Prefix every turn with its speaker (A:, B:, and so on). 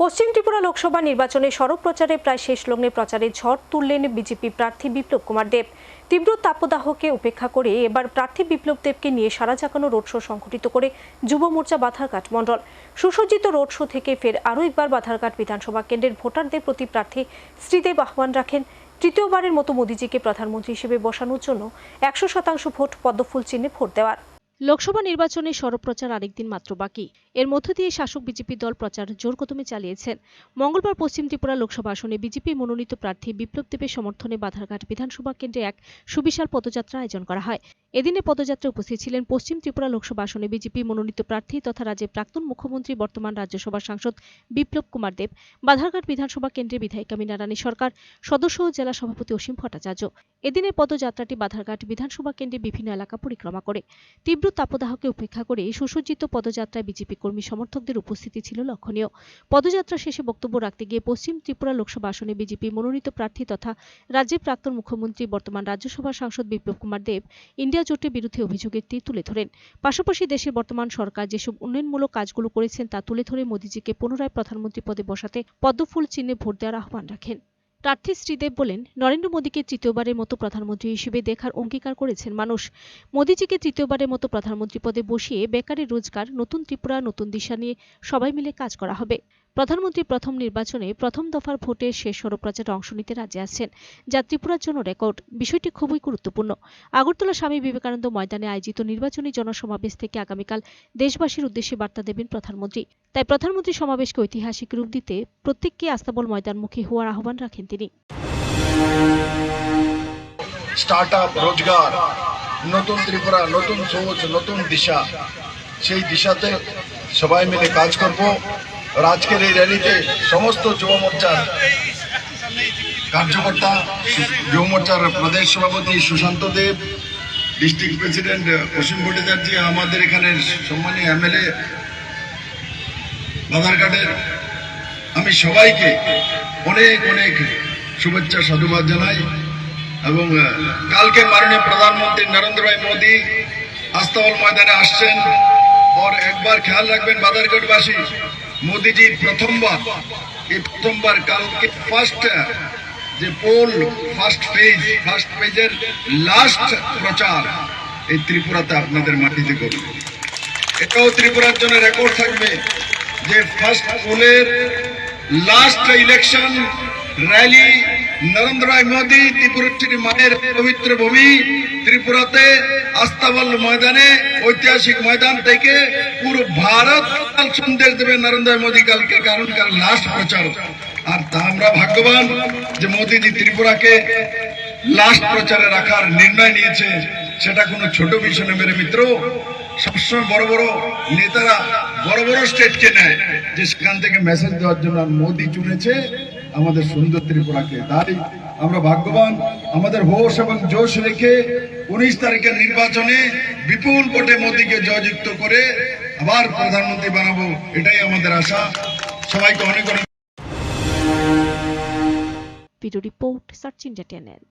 A: পশ্চিম ত্রিপুরা লোকসভা নির্বাচনে সড়ক প্রচারে প্রায় শেষ লগ্নে প্রচারে ঝড় তুললেন বিজেপি প্রার্থী বিপ্লব কুমার দেব। তীব্র তাপদাহকে উপেক্ষা করে এবার প্রার্থী বিপ্লব দেবকে নিয়ে সারা জাগানো রোড শো সংঘটিত করে যুব মোর্চা বাধারঘাট মণ্ডল। সুসজ্জিত রোড শো থেকে ফের আরও একবার বাধারঘাট বিধানসভা কেন্দ্রের ভোটারদের প্রতি প্রার্থী শ্রীদেব আহ্বান রাখেন। তৃতীয়বারের মতো মোদিজিকে প্রধানমন্ত্রী হিসেবে বসানোর জন্য একশো শতাংশ ভোট পদ্মফুল চিহ্নে ভোট দেওয়ার। লোকসভা নির্বাচনে সড়ক প্রচার আরেকদিন মাত্র বাকি। এর মধ্য দিয়ে শাসক বিজেপি দল প্রচার জোর কদমে চালিয়েছেন। মঙ্গলবার পশ্চিম ত্রিপুরা লোকসভা আসনে বিজেপি মনোনীত প্রার্থী বিপ্লব দেবের সমর্থনে বাধারঘাট বিধানসভা কেন্দ্রে এক সুবিশাল পদযাত্রা আয়োজন করা হয়। এদিনে পদযাত্রায় উপস্থিত ছিলেন পশ্চিম ত্রিপুরা লোকসভা আসনে বিজেপি মনোনীত প্রার্থী তথা রাজ্যের প্রাক্তন মুখ্যমন্ত্রী, বর্তমান রাজ্যসভার সাংসদ বিপ্লব কুমার দেব, বাধারঘাট বিধানসভা কেন্দ্রের বিধায়িকা মীনা রানী সরকার, সদস্য ও জেলা সভাপতি অসীম ভট্টাচার্য। এদিনের পদযাত্রাটি বাধারঘাট বিধানসভা কেন্দ্রের বিভিন্ন এলাকা পরিক্রমা করে। তীব্র তাপদাহকে উপেক্ষা করে সুসজ্জিত পদযাত্রায় বিজেপি কর্মী সমর্থকদের উপস্থিতি ছিল লক্ষণীয়। পদযাত্রা শেষে বক্তব্য রাখতে গিয়ে পশ্চিম ত্রিপুরা লোকসভা আসনে বিজেপি মনোনীত প্রার্থী তথা রাজ্যের প্রাক্তন মুখ্যমন্ত্রী, বর্তমান রাজ্যসভা সাংসদ বিপ্লব কুমার দেব ইন্ডিয়া জোটের বিরুদ্ধে অভিযোগের তীর তুলে ধরেন। পাশাপাশি দেশের বর্তমান সরকার যেসব উন্নয়নমূলক কাজগুলো করেছেন তা তুলে ধরে মোদিজিকে পুনরায় প্রধানমন্ত্রী পদে বসাতে পদ্মফুল চিহ্নে ভোট দেওয়ার আহ্বান রাখেন। প্রার্থী শ্রীদেব বলেন, নরেন্দ্র মোদীকে তৃতীয়বারের মতো প্রধানমন্ত্রী হিসেবে দেখার অঙ্গীকার করেছেন মানুষ। মোদীজিকে তৃতীয়বারের মতো প্রধানমন্ত্রী পদে বসিয়ে বেকারের রোজগার, নতুন ত্রিপুরা, নতুন দিশা নিয়ে সবাই মিলে কাজ করা হবে। প্রধানমন্ত্রী প্রথম নির্বাচনে প্রথম দফার ভোটে শেষ সড়প্রচারে অংশ নিতে রাজি আছেন। যা ত্রিপুরার জন্য রেকর্ড। বিষয়টি খুবই গুরুত্বপূর্ণ। আগরতলা স্বামী বিবেকানন্দ ময়দানে আয়োজিত নির্বাচনী জনসমাবেশ থেকে আগামীকাল দেশবাসীর উদ্দেশ্যে বার্তা দেবেন প্রধানমন্ত্রী। তাই প্রধানমন্ত্রী সমাবেশকে ঐতিহাসিক রূপ দিতে প্রত্যেককে আস্তাবল ময়দানমুখী হওয়ার আহ্বান রাখেন তিনি।
B: স্টার্ট আপ রোজগার, নতুন ত্রিপুরা, নতুন সোচ নতুন দিশা। সেই দিশাতে সবাই মিলে কাজ করব। আজকের এই র্যালিতে সমস্ত যুব মোর্চার কার্যকর্তা, যুব মোর্চার প্রদেশ সভাপতি সুশান্ত দেব, ডিস্ট্রিক্ট প্রেসিডেন্ট অসীম ভট্টাচার্য, আমাদের এখানের সম্মানীয় এমএলএ বাধারঘাটের আমি সবাইকে অনেক অনেক শুভেচ্ছা, সাধুবাদ জানাই এবং কালকে মাননীয় প্রধানমন্ত্রী নরেন্দ্র ভাই মোদী আস্তাবল ময়দানে আসছেন। और একবার খেয়াল রাখবেন বাদারগড়বাসী মোদিজি প্রথমবার, এই প্রথমবার কালকে ফার্স্ট যে পোল ফার্স্ট পেজ ফার্স্ট পেজের লাস্ট প্রচার এই ত্রিপুরাতে আপনাদের মাটিতে করবে। এটাও ত্রিপুরার জন্য রেকর্ড থাকবে যে ফার্স্ট পোলের last election rally Narendra Modi ত্রিপুরার মায়ের পবিত্র ভূমি ত্রিপুরাতে আস্তাবল ময়দানে ঐতিহাসিক ময়দান থেকে পুরো ভারত কাল সন্দেশ দেবে নরেন্দ্র মোদী কালকে, কারণ কাল লাস্ট প্রচার আর তা আমরা ভাগ্যবান যে মোদীজি ত্রিপুরাকে লাস্ট প্রচারে রাখার নির্ণয় নিয়েছে, সেটা কোনো ছোট বিষয় না মেরে মিত্র। সবসময় বড় বড় নেতারা বড় বড় স্টেটকে নেয়, যে সেখান থেকে মেসেজ দেওয়ার জন্য আর মোদী চুনেছে আমাদের সুন্দর ত্রিপুরাকে। তাই আমরা ভাগ্যবান, আমাদের হোশ এবং জোশ রেখে উনিশ তারিখের নির্বাচনে বিপুল ভোটে মোদীকে জয়যুক্ত করে আবার প্রধানমন্ত্রী বানাবো, এটাই আমাদের আশা। সবাইকে অনেক অনেক
A: রিপোর্ট চ্যানেল।